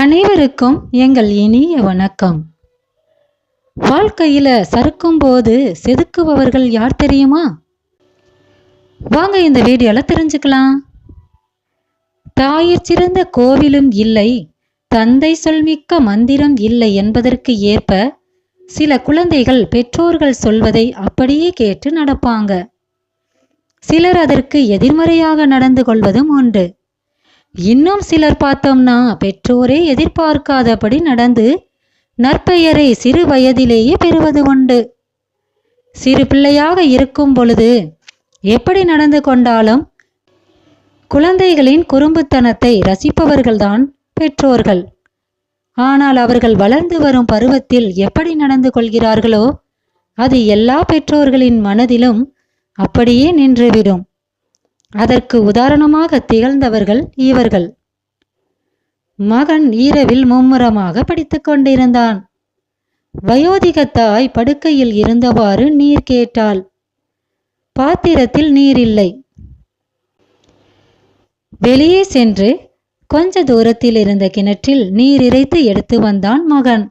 அனைவருக்கும் எங்கள் இனிய வணக்கம். வாழ்க்கையில சறுக்கும் போது செதுக்குபவர்கள் யார் தெரியுமா? வாங்க இந்த வீடியோல தெரிஞ்சுக்கலாம். தாயிற் சிறந்த கோவிலும் இல்லை தந்தை சொல்மிக்க மந்திரம் இல்லை என்பதற்கு ஏற்ப சில குழந்தைகள் பெற்றோர்கள் சொல்வதை அப்படியே கேட்டு நடப்பாங்க. சிலர் அதற்கு எதிர்மறையாக நடந்து கொள்வதும் உண்டு. இன்னும் சிலர் பார்த்தோம்னா பெற்றோரே எதிர்பார்க்காதபடி நடந்து நற்பெயரை சிறு வயதிலேயே பெறுவது உண்டு. சிறு பிள்ளையாக இருக்கும் பொழுது எப்படி நடந்து கொண்டாலும் குழந்தைகளின் குறும்புத்தனத்தை ரசிப்பவர்கள்தான் பெற்றோர்கள். ஆனால் அவர்கள் வளர்ந்து வரும் பருவத்தில் எப்படி நடந்து கொள்கிறார்களோ அது எல்லா பெற்றோர்களின் மனதிலும் அப்படியே நின்றுவிடும். அதற்கு உதாரணமாக திகழ்ந்தவர்கள் இவர்கள். மகன் ஈரவில் மும்முரமாக படித்துக் கொண்டிருந்தான். வயோதிக தாய் படுக்கையில் இருந்தவாறு நீர் கேட்டாள். பாத்திரத்தில் நீர் இல்லை வெளியே சென்று கொஞ்ச தூரத்தில் இருந்த கிணற்றில் நீர் இறைத்து எடுத்து வந்தான் மகன்.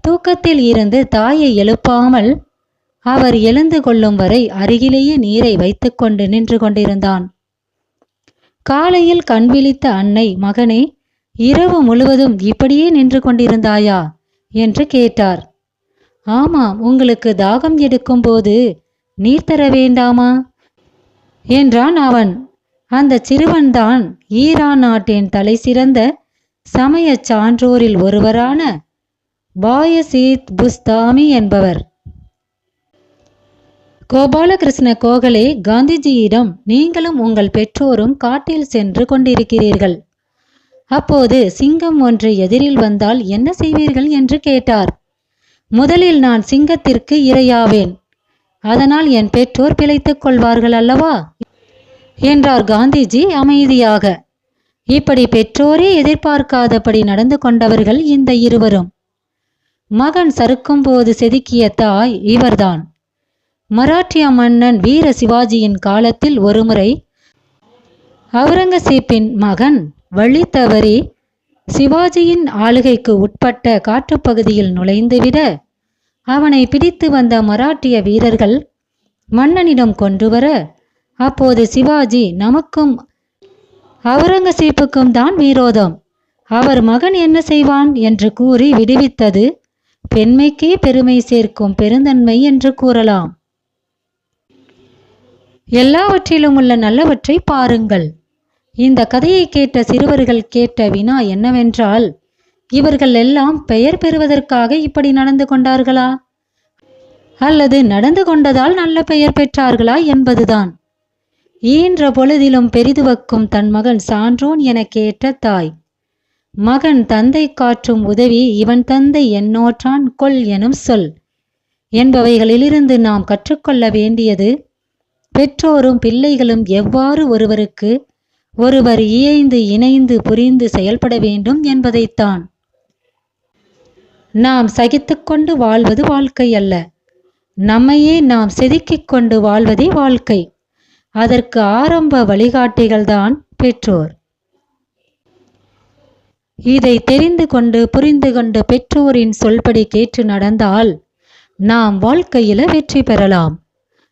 தூக்கத்தில் இருந்து தாயை எழுப்பாமல் அவர் எழுந்து கொள்ளும் வரை அருகிலேயே நீரை வைத்துக்கொண்டு நின்று கொண்டிருந்தான். காலையில் கண் விழித்த அன்னை மகனே இரவு முழுவதும் இப்படியே நின்று கொண்டிருந்தாயா? என்று கேட்டார். ஆமாம் உங்களுக்கு தாகம் எடுக்கும் போது நீர் தர வேண்டாமா? என்றான் அவன். அந்த சிறுவன்தான் ஈரான் நாட்டின் தலை சிறந்த சமய சான்றோரில் ஒருவரான பாயசீத் புஸ்தாமி என்பவர். கோபாலகிருஷ்ண கோகலே காந்திஜியிடம் நீங்களும் உங்கள் பெற்றோரும் காட்டில் சென்று கொண்டிருக்கிறீர்கள். அப்போது சிங்கம் ஒன்று எதிரில் வந்தால் என்ன செய்வீர்கள் என்று கேட்டார். முதலில் நான் சிங்கத்திற்கு இரையாவேன். அதனால் என் பெற்றோர் பிழைத்துக் கொள்வார்கள் அல்லவா? என்றார் காந்திஜி அமைதியாக. இப்படி பெற்றோரே எதிர்பார்க்காதபடி நடந்து கொண்டவர்கள் இந்த இருவரும். மகன் சறுக்கும் போது செதுக்கிய தாய் இவர்தான். மராட்டிய மன்னன் வீர சிவாஜியின் காலத்தில் ஒருமுறை அவுரங்கசீப்பின் மகன் வழி தவறி சிவாஜியின் ஆளுகைக்கு உட்பட்ட காட்டுப்பகுதியில் நுழைந்துவிட அவனை பிடித்து வந்த மராட்டிய வீரர்கள் மன்னனிடம் கொண்டு வர அப்போது சிவாஜி நமக்கும் அவுரங்கசீப்புக்கும் தான் விரோதம். அவர் மகன் என்ன செய்வான்? என்று கூறி விடுவித்தது. பெண்மைக்கே பெருமை சேர்க்கும் பெருந்தன்மை என்று கூறலாம். எல்லாவற்றிலும் உள்ள நல்லவற்றை பாருங்கள். இந்த கதையை கேட்ட சிறுவர்கள் கேட்ட வினா என்னவென்றால் இவர்கள் எல்லாம் பெயர் பெறுவதற்காக இப்படி நடந்து கொண்டார்களா? அல்லது நடந்து கொண்டதால் நல்ல பெயர் பெற்றார்களா என்பதுதான். ஈன்ற பொழுதிலும் பெரிதுவக்கும் தன் மகன் சான்றோன் என கேட்ட தாய் மகன் தந்தை காற்றும் உதவி இவன் தந்தை என்னோற்றான் கொல் எனும் சொல். என்பவைகளிலிருந்து நாம் கற்றுக்கொள்ள வேண்டியது பெற்றோரும் பிள்ளைகளும் எவ்வாறு ஒருவருக்கு ஒருவர் இயைந்து இணைந்து புரிந்து செயல்பட வேண்டும் என்பதைத்தான். நாம் சகித்துக்கொண்டு வாழ்வது வாழ்க்கை அல்ல. நம்மையே நாம் செதுக்கிக் கொண்டு வாழ்வதே வாழ்க்கை. அதற்கு ஆரம்ப வழிகாட்டிகள்தான் பெற்றோர். இதை தெரிந்து கொண்டு புரிந்து கொண்டு பெற்றோரின் சொல்படி கேட்டு நடந்தால் நாம் வாழ்க்கையில வெற்றி பெறலாம்.